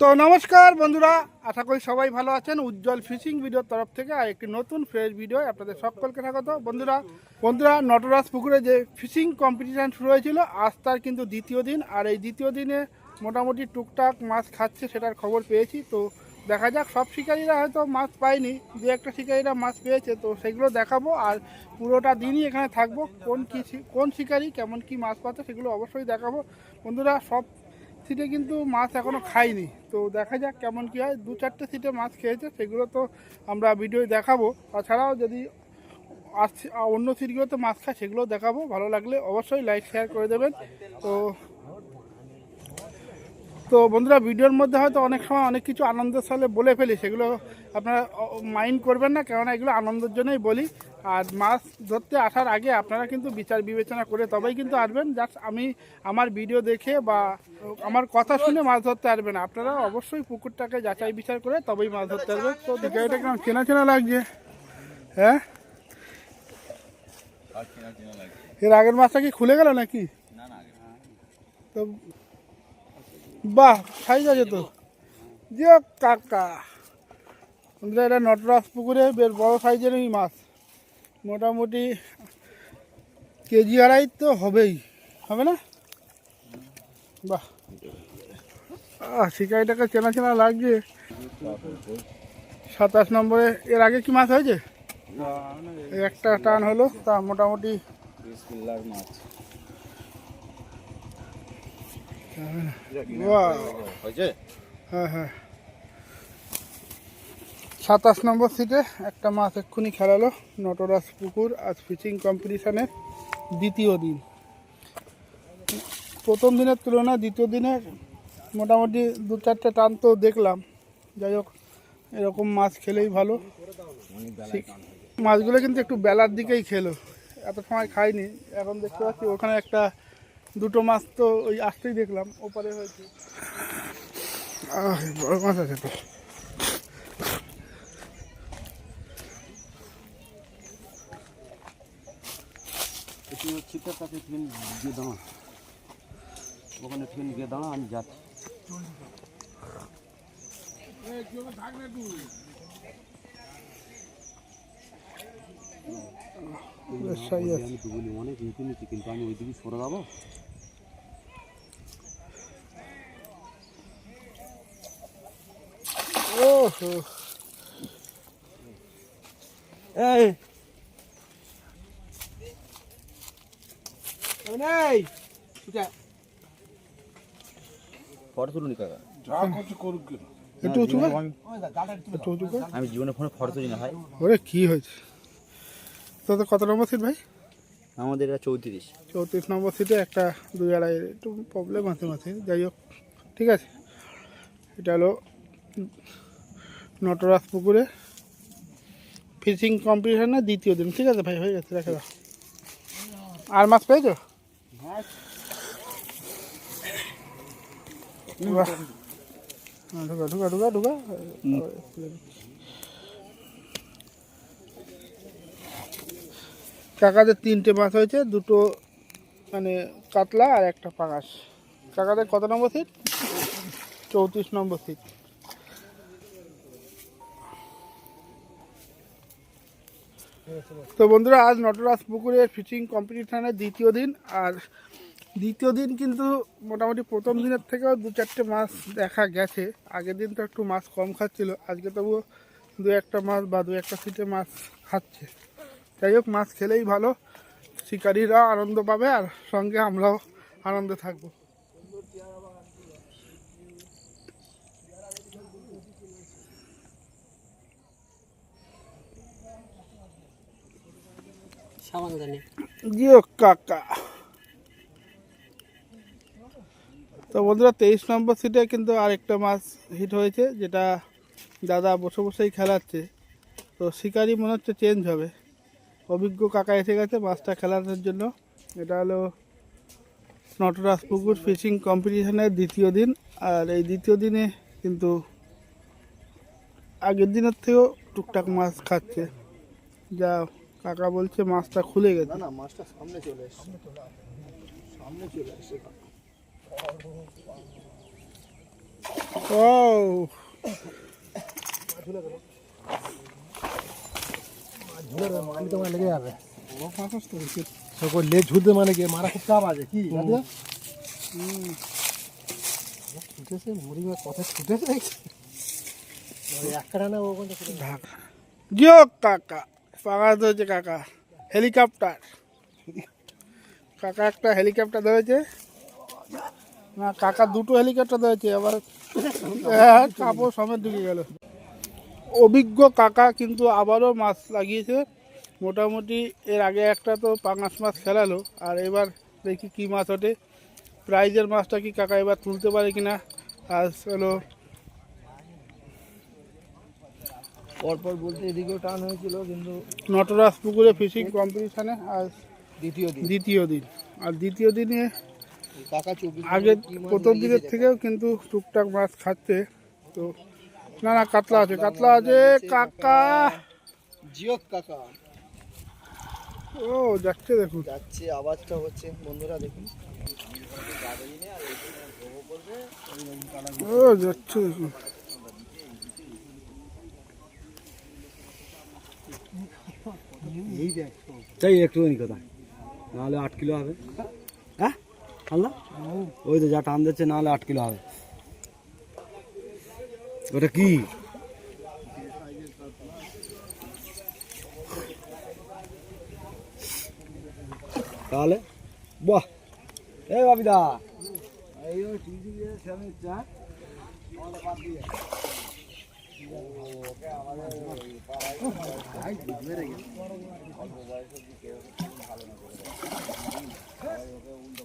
তো নমস্কার বন্ধুরা, আশা করি সবাই ভালো আছেন। উজ্জ্বল ফিশিং ভিডিওর তরফ থেকে আর একটি নতুন ফ্রেশ ভিডিও আপনাদের সকলকে স্বাগত। বন্ধুরা বন্ধুরা, নটরাজ পুকুরে যে ফিশিং কম্পিটিশান শুরু হয়েছিল, আজ তার কিন্তু দ্বিতীয় দিন। আর এই দ্বিতীয় দিনে মোটামুটি টুকটাক মাছ খাচ্ছে, সেটার খবর পেয়েছি। তো দেখা যাক, সব শিকারীরা হয়তো মাছ পায়নি, দু একটা শিকারীরা মাছ পেয়েছে, তো সেগুলো দেখাবো আর পুরোটা দিনই এখানে থাকব, কোন কি কোন শিকারি, কেমন কি মাছ পাচ্ছে সেগুলো অবশ্যই দেখাবো। বন্ধুরা, সব সিটে কিন্তু মাছ এখনও খাইনি তো দেখা যাক কেমন কী হয়। দু চারটে সিটে মাছ খেয়েছে, সেগুলো তো আমরা ভিডিও দেখাবো। তাছাড়াও যদি অন্য সিটগুলোতে মাছ খায় সেগুলো দেখাবো। ভালো লাগলে অবশ্যই লাইক, শেয়ার করে দেবেন। তো তো বন্ধুরা ভিডিওর মধ্যে হয়তো অনেক সময় অনেক কিছু আনন্দের সালে বলে ফেলি সেগুলো আপনারা মাইন্ড করবেন না কেননা এগুলো আনন্দের জন্যই বলি। আর মাছ ধরতে আসার আগে আপনারা কিন্তু বিচার বিবেচনা করে তবেই কিন্তু আসবেন। জাস্ট আমি আমার ভিডিও দেখে বা আমার কথা শুনে মাছ ধরতে আসবেন আপনারা অবশ্যই পুকুরটাকে যাচাই বিচার করে তবেই মাছ ধরতে আসবেন। তো এটা কেমন চেনা চেনা লাগছে? হ্যাঁ? এর আগের মাছটা কি খুলে গেল নাকি? তো বাহ সাইজ আছে তো। যে কাকা। বন্ধুরা এটা নটরাজ পুকুরে বেশ বড় সাইজেরই মাছ। মোটামুটি কেজি আড়াই তো হবেই হবে না? বাহ। শিকারিটাকে চেনা চেনা লাগছে। সাতাশ নম্বরে এর আগে কি মাছ হয়েছে? একটা টান হলো তা মোটামুটি বাহ হ্যাঁ হ্যাঁ। সাতাশ নম্বর সিটে একটা মাছ এক্ষুনি খেলালো নটরাজ পুকুর আজ ফিশিং কম্পিটিশনের দ্বিতীয় দিন। প্রথম দিনের তুলনায় দ্বিতীয় দিনের মোটামুটি দু চারটে টান তো দেখলাম। যাই হোক এরকম মাছ খেলেই ভালো। মাছগুলো কিন্তু একটু বেলার দিকেই খেলো। এত সময় খাইনি এখন দেখতে পাচ্ছি ওখানে একটা দুটো মাছ তো ওই আসতেই দেখলাম ওপারে হয়েছে। বড় মাছ আছে তো। গিয়ে দাঁড়া ওখানে গিয়ে দাঁড়া আমি যাচ্ছি। আছে। আমি অনেক নিচে নিচে কিন্তু আমি ওইদিকে সরে যাব? ওহো। এই। ফটো তুলুনি কাকা। একটু উঁচু একটু উঁচু আমি জীবনে ফোনে ফটো তুলি না ভাই। ওরে কি হয়েছে? তোদের কত নম্বর সিট ভাই? আমাদের এটা চৌত্রিশ। চৌত্রিশ নম্বর সিটে একটা দুই আড়াই একটু প্রবলেম আছে মাঝে যাই হোক ঠিক আছে। এটা হলো নটরাজ পুকুরে ফিশিং কম্পিটিশনের দ্বিতীয় দিন। ঠিক আছে ভাই হয়ে গেছে রেখে দাও। আর মাছ পেয়েছ? ঢুকা ঢুকা ঢুকা ঢুকা। কাকাদের তিনটে মাছ হয়েছে, দুটো মানে কাতলা আর একটা পাঙাশ। কাকাদের কত নম্বর সিট চৌত্রিশ নম্বর সিট তো বন্ধুরা, আজ নটরাজ পুকুরের ফিশিং কম্পিটিশনের দ্বিতীয় দিন, আর দ্বিতীয় দিন কিন্তু মোটামুটি প্রথম দিনের থেকেও দু চারটে মাছ দেখা গেছে। আগের দিন তো একটু মাছ কম খাচ্ছিল, আজকে তবুও দু একটা মাছ বা দু একটা সিটে মাছ খাচ্ছে। যাই হোক মাছ খেলেই ভালো। শিকারীরা আনন্দ পাবে আর সঙ্গে আমরাও আনন্দে থাকব। কাকা। তো বন্ধুরা তেইশ নম্বর সিটে কিন্তু আরেকটা মাছ হিট হয়েছে যেটা দাদা বসে বসেই খেলাচ্ছে। তো শিকারি মনে হচ্ছে চেঞ্জ হবে। অভিজ্ঞ কাকা এসে গেছে মাছটা খেলানোর জন্য। এটা হলো নটরাজ পুকুর ফিশিং কম্পিটিশনের দ্বিতীয় দিন। আর এই দ্বিতীয় দিনে কিন্তু আগের দিনের থেকেও টুকটাক মাছ খাচ্ছে। যা কাকা বলছে মাছটা খুলে গেছে। না মাছটা সামনে চলে এসছে। সামনে চলে এসছে ও মানে মারা চাপ আছে কি ঢাক কাকা ধরেছে কাকা হেলিকপ্টার কাকা একটা হেলিকপ্টার ধরেছে কাকা দুটো হেলিকপ্টার ধরেছে আবার হ্যাঁ, কাপড় সমেত ঢুকে গেল। অভিজ্ঞ কাকা কিন্তু আবারও মাছ লাগিয়েছে। মোটামুটি এর আগে একটা তো পাঙাশ মাছ খেলালো আর এবার দেখি কি মাছ ওঠে। প্রাইজের মাছটা কি কাকা এবার তুলতে পারে কিনা? আজ হলো পরপর বলতে এদিকেও টান হয়েছিল কিন্তু নটরাজ পুকুরে ফিশিং কম্পিটিশানে আজ দ্বিতীয় দিন। দ্বিতীয় দিন। আর দ্বিতীয় দিনে কাকা আগে প্রথম দিনের থেকেও কিন্তু টুকটাক মাছ খাচ্ছে তো না না কাতলা আছে কাতলা আছে কাকা। জিও কাকা। ও যাচ্ছে দেখুন। যাচ্ছে আওয়াজটা হচ্ছে বন্ধুরা দেখুন। ও যাচ্ছে দেখুন। চাই একটুখানি কথা। নাহলে আট কিলো হবে। হ্যাঁ? আল্লাহ? ওই তো যা টান দিচ্ছে নাহলে আট কিলো হবে। ওটা কি? তাহলে? বাহ! এই বাবিদা!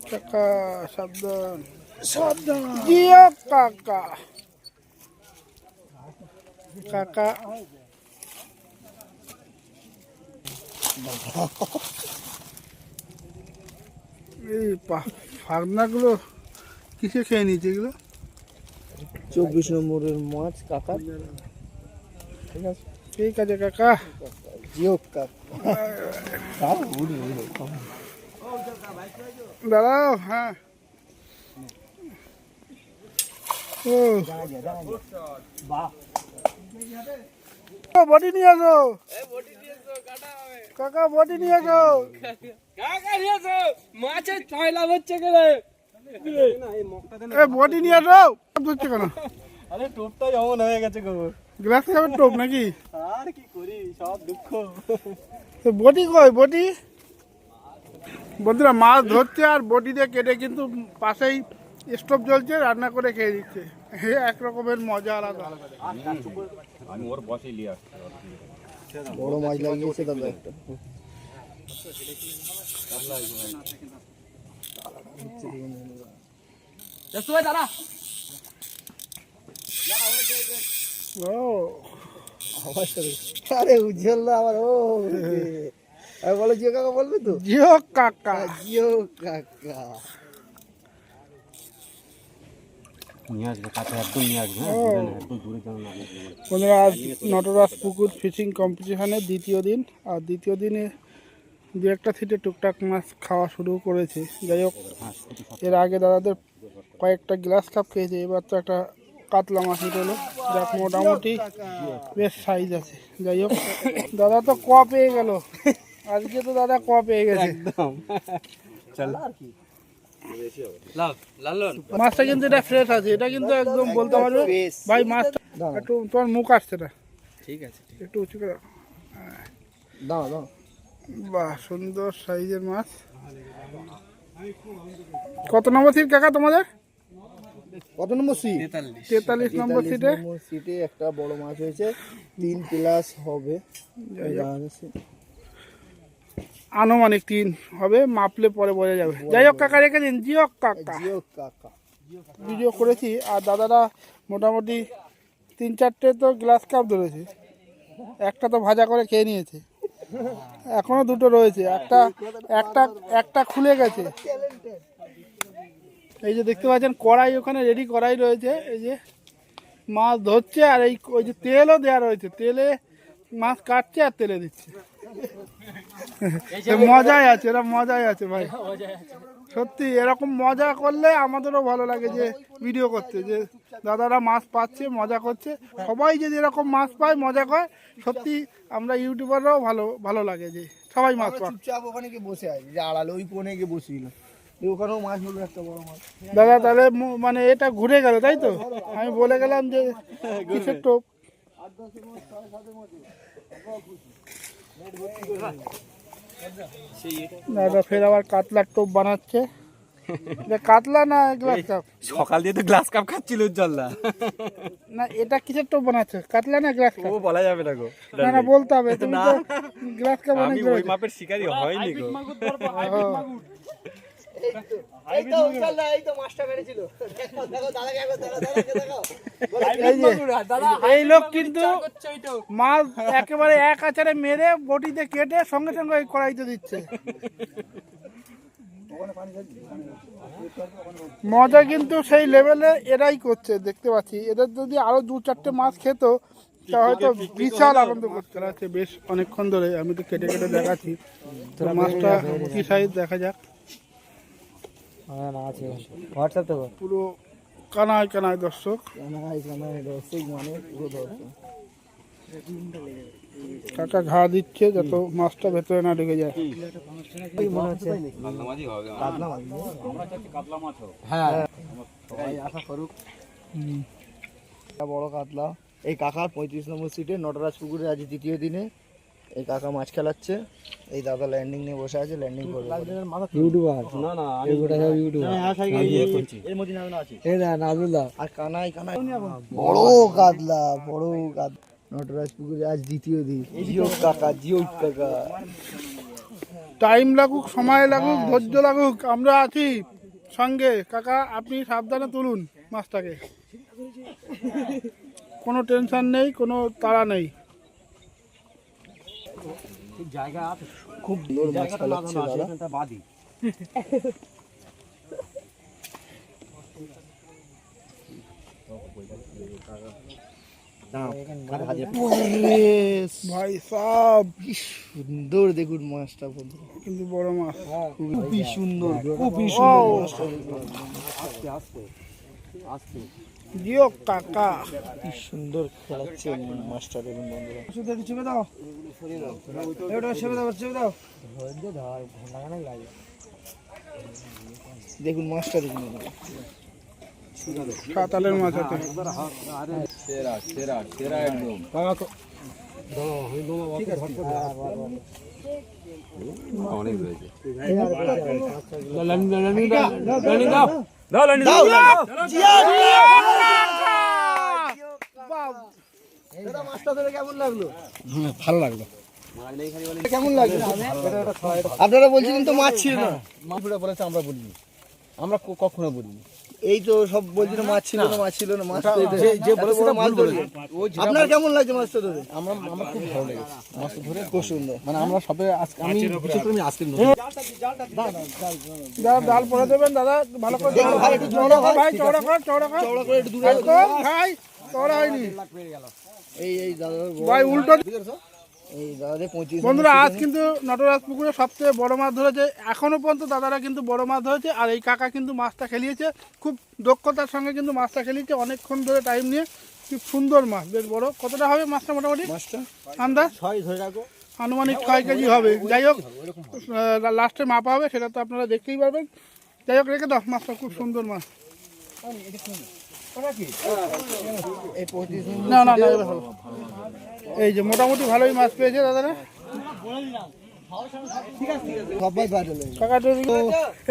কাকা সাবধান। সাবধান! কাকা। কাকা। এই ফাগনাগুলো কিসে খেয়ে নিয়েছে এগুলো? চব্বিশ নম্বরের মাছ কাকা। ঠিক আছে? ঠিক আছে কাকা। জিও কাকা। দাঁড়াও হ্যাঁ। ও ও, বডি নিয়ে আসো কাকা বডি নিয়ে আসো মাছের ছয় লাভ হচ্ছে কেন বডি নিয়ে আসো ধরছে কেন? আরে হয়ে গেছে গো। গ্লাস খাবার টোপ নাকি? আর কি করি সব দুঃখ। বডি কই বডি? বন্ধুরা মাছ ধরছে আর বডি দিয়ে কেটে কিন্তু পাশেই স্টোভ জ্বলছে রান্না করে খেয়ে দিচ্ছে হে এক রকমের মজা আলাদা। বড় মাছ লাগিয়েছে দাদা একটা। আরে উজ্জ্বল না আমার ও আমি বলো জিও কাকা বলবে তো? জিও কাকা। জিও কাকা। নিয়ে আসবে কাছে একদম নিয়ে আসবে হ্যাঁ? দূরে না, একদম দূরে যেন না বন্ধুরা আজ নটরাজ পুকুর ফিশিং কম্পিটিশনের দ্বিতীয় দিন আর দ্বিতীয় দিনে দু একটা সিটে টুকটাক মাছ খাওয়া শুরু করেছে। যাই হোক এর আগে দাদাদের কয়েকটা গ্লাস কাপ খেয়েছে এবার তো একটা কাতলা মাছ নিতে হলো যাক মোটামুটি বেশ সাইজ আছে। যাই হোক দাদা তো ক পেয়ে গেল? আজকে তো দাদা ক পেয়ে গেছে? লালন মাছটা কিন্তু এটা ফ্রেশ আছে এটা কিন্তু একদম বলতে পারবে ভাই মাছটা একটু তোমার মুখ আসছে না। ঠিক আছে একটু উঁচু করে দাও দাও। বাহ সুন্দর সাইজের মাছ। কত নম্বর সিট কাকা তোমাদের? কত নম্বর সিট তেতাল্লিশ। তেতাল্লিশ নম্বর সিটে সিটে একটা বড় মাছ হয়েছে তিন প্লাস হবে। আনুমানিক তিন হবে মাপলে পরে বোঝা যাবে। যাই হোক কাকা রেখে দিন জিও কাকা। ভিডিও করেছি আর দাদারা মোটামুটি তিন চারটে তো গ্লাস কাপ ধরেছে। একটা তো ভাজা করে খেয়ে নিয়েছে। এখনও দুটো রয়েছে। একটা একটা একটা খুলে গেছে। এই যে দেখতে পাচ্ছেন কড়াই ওখানে রেডি কড়াই রয়েছে। এই যে মাছ ধরছে আর এই ওই যে তেলও দেওয়া রয়েছে। তেলে মাছ কাটছে আর তেলে দিচ্ছে। মজাই আছে এরা মজাই আছে ভাই। সত্যি এরকম মজা করলে আমাদেরও ভালো লাগে যে ভিডিও করতে যে দাদারা মাছ পাচ্ছে মজা করছে। সবাই যদি এরকম মাছ পায় মজা করে সত্যি আমরা ইউটিউবাররাও ভালো ভালো লাগে যে সবাই মাছ পায় চুপচাপ ওখানে গিয়ে বসে আছে যে আড়ালে ওই কোণে গিয়ে বসিল ওখানেও মাছ হলো একটা বড় মাছ। দাদা তাহলে মানে এটা ঘুরে গেল তাই তো? আমি বলে গেলাম যে কিসের টোপ? দাদা ফের আবার কাতলার টোপ বানাচ্ছে। কাতলা না গ্লাস কাপ সকাল দিয়ে তো গ্লাস কাপ খাচ্ছিল উজ্জ্বলদা না। এটা কিসের টোপ বানাচ্ছে? কাতলা না গ্লাস কাপ ও বলা যাবে না গো। না না বলতে হবে তুমি তো গ্লাস কাপ আমি ওই মাপের শিকারই হয়নি গো। এই তো উজ্জ্বল দা, এই তো মাছটা মেরেছিল। দেখো দেখো দাদাকে একবার দেখো দাদাকে দেখো এই যে এই লোক কিন্তু মাছ একেবারে এক আচারে মেরে বটিতে কেটে সঙ্গে সঙ্গে ওই কড়াইতে দিচ্ছে। মজা কিন্তু সেই লেভেলে এরাই করছে দেখতে পাচ্ছি। এদের যদি আরও দু চারটে মাছ খেত তা হয়তো বিশাল আনন্দ করতে। আছে বেশ অনেকক্ষণ ধরে আমি তো কেটে কেটে দেখাচ্ছি। তো মাছটা কি সাইজ দেখা যাক। হোয়াটসঅ্যাপ তো পুরো কানায় কানায় দর্শক। মানে পুরো দর্শক। কাকা ঘা দিচ্ছে যত মাছটা ভেতরে না ঢুকে যায়। মনে হ্যাঁ। আশা করুক একটা বড় কাতলা। এই কাকার পঁয়ত্রিশ নম্বর সিটে নটরাজ পুকুরে আজ দ্বিতীয় দিনে এই কাকা মাছ খেলাচ্ছে। এই দাদা ল্যান্ডিং নিয়ে বসে আছে ল্যান্ডিং করবে। ইউটিউবার? না না এর মধ্যে নাম আছে। এই না আর কানাই কানাই। বড় কাতলা বড় কাতলা নটরাজ পুকুরে আজ দ্বিতীয় দিন। জিও কাকা জিও কাকা। টাইম লাগুক সময় লাগুক ধৈর্য লাগুক আমরা আছি সঙ্গে। কাকা আপনি সাবধানে তুলুন মাছটাকে। কোনো টেনশন নেই কোনো তাড়া নেই। জায়গা আছে। খুব সুন্দর মাছ খেলাচ্ছে দাদা। এটা বাদি ভাই সব কি সুন্দর দেখুন মাছটা কিন্তু বড় মাছ। খুবই সুন্দর খুবই সুন্দর। আস্তে। আস্তে আস্তে। জিও কাকা কি সুন্দর খেলাচ্ছে মাছটা দেখুন বন্ধুরা। শুধু একটু চেপে দাও। ওটা চেপে দাও চেপে দাও। দেখুন মাছটা দেখুন বন্ধুরা। সাতালের আছে সেরা সেরা সেরা একদম। অনেক রয়েছে। মাছটা ধরে কেমন লাগল? ভালো লাগল। কেমন লাগল? আপনারা বলছিলেন তো মাছ ছিল না। মাছটা বলেছে আমরা বলিনি। আমরা কখনো বলিনি। এই তো সব বলছিল মাছ ছিল না মাছ ছিল না মাছ যে- যে বলেছে। মাছ যেটা আপনার কেমন লাগছে মাছটা ধরে আমরা আমরা খুব ভালো লেগেছে। মাছটা ধরে খুব সুন্দর মানে আমরা সবে আজকে আমি বিশেষ করে আমি আজকে দাদা ডাল পরে দেবেন দাদা ভালো করে ভাই, চওড়া ভাই ভাই, চওড়া কর চওড়া কর। চওড়া করে একটু দূরে ভাই চওড়া হয়নি। এই এই দাদা ভাই উল্টো বন্ধুরা আজ কিন্তু নটরাজ পুকুরে সবচেয়ে বড় মাছ ধরেছে। এখনও পর্যন্ত দাদারা কিন্তু বড় মাছ ধরেছে আর এই কাকা কিন্তু মাছটা খেলিয়েছে। খুব দক্ষতার সঙ্গে কিন্তু মাছটা খেলিয়েছে অনেকক্ষণ ধরে টাইম নিয়ে। খুব সুন্দর মাছ বেশ বড়। কতটা হবে মাছটা মোটামুটি? মাছটা? আন্দাজ? ছয় ধরে রাখো। আনুমানিক ছয় কেজি হবে। যাই হোক লাস্টে মাপা হবে সেটা তো আপনারা দেখতেই পারবেন। যাই হোক রেখে দাও মাছটা খুব সুন্দর মাছ। না না না এই যে মোটামুটি ভালোই মাছ পেয়েছে দাদারা।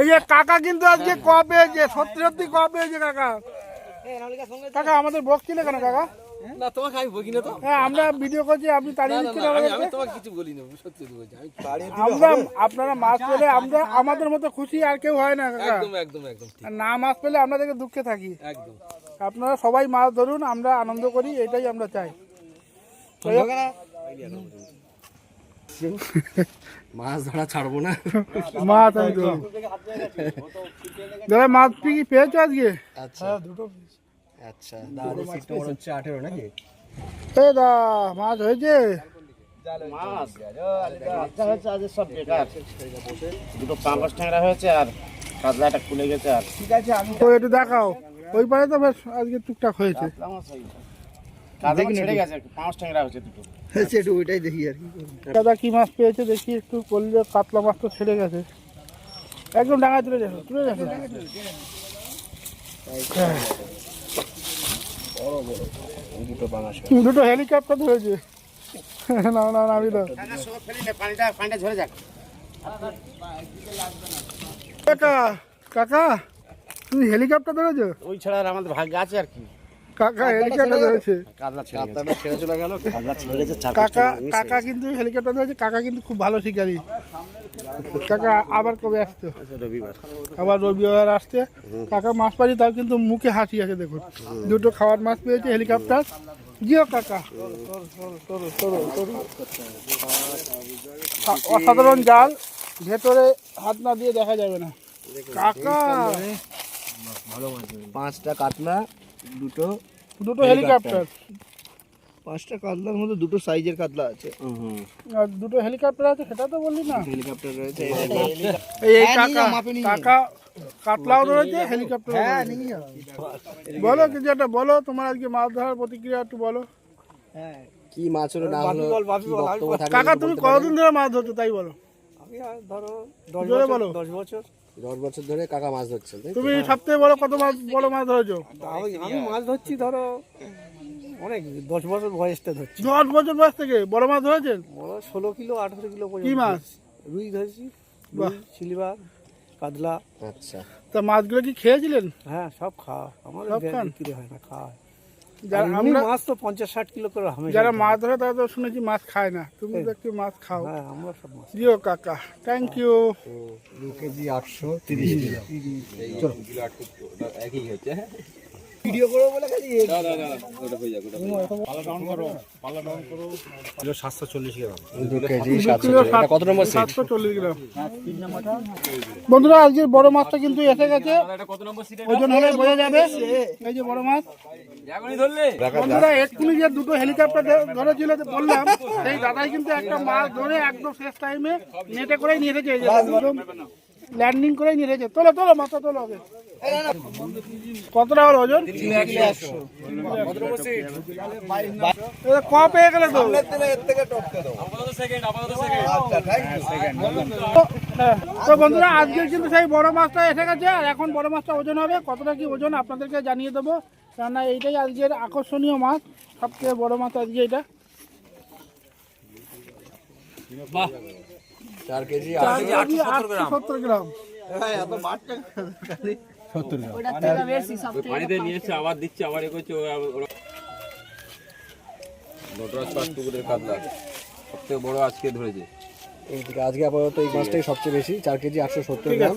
এই যে কাকা কিন্তু আজকে ক পেয়েছে? সত্যি সত্যি ক পেয়েছে কাকা? কাকা আমাদের বকছিলে কেন কাকা? না তোমাকে আমি বলি না তো। হ্যাঁ আমরা ভিডিও করছি আপনি তাড়িয়ে দিচ্ছেন আমি তোমাকে কিছু বলি না সত্যি বলছি আমরা আপনারা মাছ পেলে আমরা আমাদের মতো খুশি আর কেউ হয় না কাকা। একদম একদম একদম আর না মাছ পেলে আপনাদেরকে দুঃখে থাকি। একদম। আপনারা সবাই মাছ ধরুন আমরা আনন্দ করি এটাই আমরা চাই। মাছ ধরা ছাড়বো না। মাছ আমি দাদা মাছ কি পেয়েছ আজকে? আচ্ছা। দুটো আচ্ছা দাদা সিটটা মনে হচ্ছে আঠেরো নাকি? এ দা মাছ হয়েছে? মাছ। মাছটা আজ সব বেকার। দুটো পাঙ্গাস ট্যাংরা হয়েছে আর কাতলাটা খুলে গেছে আর। ঠিক আছে তো একটু দেখাও। ওই পারে তো বেশ আজকে টুকটাক হয়েছে। দেখি দাদা কি মাছ পেয়েছে দেখি একটু করলে কাতলা মাছ তো ছেড়ে গেছে। একদম ডাঙায় তুলে যাবে তুলে যাবে দুটো হেলিকপ্টার ধরেছে। না না না আমি না পানিটা পানিটা ঝরে যাক। কাকা কাকা। তুমি হেলিকপ্টার ধরেছো? ওই ছাড়া আর আমাদের ভাগ্য আছে আর কি। কাকা হেলিকপ্টার ধরেছে। ছেড়ে চলে গেল। কাকা কাকা কিন্তু হেলিকপ্টার ধরেছে কাকা কিন্তু খুব ভালো শিকারি। কাকা আবার কবে আসতো? রবিবার। আবার রবিবার আসছে। কাকা মাছ পাড়ি তাও কিন্তু মুখে হাসি আছে দেখুন। দুটো খাওয়ার মাছ পেয়েছে হেলিকপ্টার জিও কাকা। অসাধারণ জাল। ভেতরে হাত না দিয়ে দেখা যাবে না। কাকা! পাঁচটা কাতলা দুটো দুটো হেলিকপ্টার। পাঁচটা কাতলার মধ্যে দুটো সাইজের কাতলা আছে। আর দুটো হেলিকপ্টার আছে সেটা তো বললি না। হেলিকপ্টার রয়েছে এই এই হ্যাঁ, কাকা কাকা কাতলাও রয়েছে হেলিকপ্টার বলো কিছু একটা বলো তোমার আজকে মাছ ধরার প্রতিক্রিয়া একটু বলো। হ্যাঁ কি মাছ হলো না হলো কাকা তুমি কতদিন ধরে মাছ ধরছো তাই বলো। জোরে বলো। দশ বছর। ধরে কাকা মাছ ধরছেন তুমি সবথেকে বড় কত মাছ বড় মাছ ধরেছো? আমি মাছ ধরছি ধরো অনেক দশ বছর বয়সটা ধরছি। দশ বছর বয়স থেকে বড় মাছ ধরেছেন? বড় ষোলো কিলো আঠারো কিলো কি মাছ? রুই ধরছি সিলভার কাতলা। আচ্ছা। তা মাছগুলো কি খেয়েছিলেন? হ্যাঁ সব খাওয়া। আমার বিক্রি হয় না খাওয়া হয়। যারা আমরা মাছ তো পঞ্চাশ ষাট কিলো করে হামেশা যারা মাছ ধরে তারা তো শুনেছি মাছ খায় না। তুমি তো একটু মাছ খাও। হ্যাঁ আমরা সব মাছ জিও কাকা থ্যাংক ইউ দু কেজি আটশো তিরিশ কিলো। ভিডিও করব বলে খালি দু কেজি সাতশো কিলো এটা কত নম্বর সেট সাতশো চল্লিশ গ্রাম। বন্ধুরা আজকের বড় মাছটা কিন্তু এসে গেছে। ওজন হলে বোঝা যাবে। এই যে বড় মাছ। বন্ধুরা এক্ষুনি যে দুটো হেলিকপ্টার ধরেছিল যে বললাম সেই দাদাই কিন্তু একটা মাছ ধরে একদম শেষ টাইমে নেটে করেই নিয়ে এসেছে। এই যে ল্যান্ডিং করেই নিয়ে এসেছে। তোলো তোলো মাথা তোলো কতটা হলো ওজন? ক পেয়ে গেলে তো? হ্যাঁ, তো বন্ধুরা আজকে কিন্তু সেই বড় মাছটা এসে গেছে আর এখন বড় মাছটা ওজন হবে। কতটা কি ওজন আপনাদেরকে জানিয়ে দেবো। কেননা এইটাই আজকের আকর্ষণীয় মাছ সবচেয়ে বড় মাছ আজকে এটা। চার কেজি আটশো সত্তর গ্রাম। পানিতে নিয়ে এসছে আবার দিচ্ছে আবার এ করছে নটরাজ পাঁচ টুকুরের কাতলা। সবথেকে বড় আজকে ধরেছে। এইদিকে আজকে আপাতত এই মাছটাই সবচেয়ে বেশি চার কেজি আটশো সত্তর গ্রাম।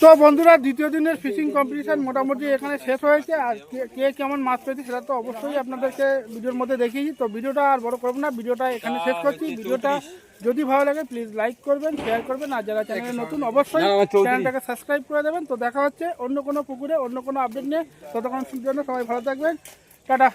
তো বন্ধুরা দ্বিতীয় দিনের ফিশিং কম্পিটিশন মোটামুটি এখানে শেষ হয়েছে। আর কে- কে কেমন মাছ পেয়েছে সেটা তো অবশ্যই আপনাদেরকে ভিডিওর মধ্যে দেখিয়েছি। তো ভিডিওটা আর বড় করব না ভিডিওটা এখানে শেষ করছি। ভিডিওটা যদি ভালো লাগে প্লিজ লাইক করবেন শেয়ার করবেন। আর যারা চ্যানেলে নতুন অবশ্যই চ্যানেলটাকে সাবস্ক্রাইব করে দেবেন। তো দেখা হচ্ছে অন্য কোনো পুকুরে অন্য কোনো আপডেট নিয়ে। ততক্ষণ জন্য সবাই ভালো থাকবেন। টাটা।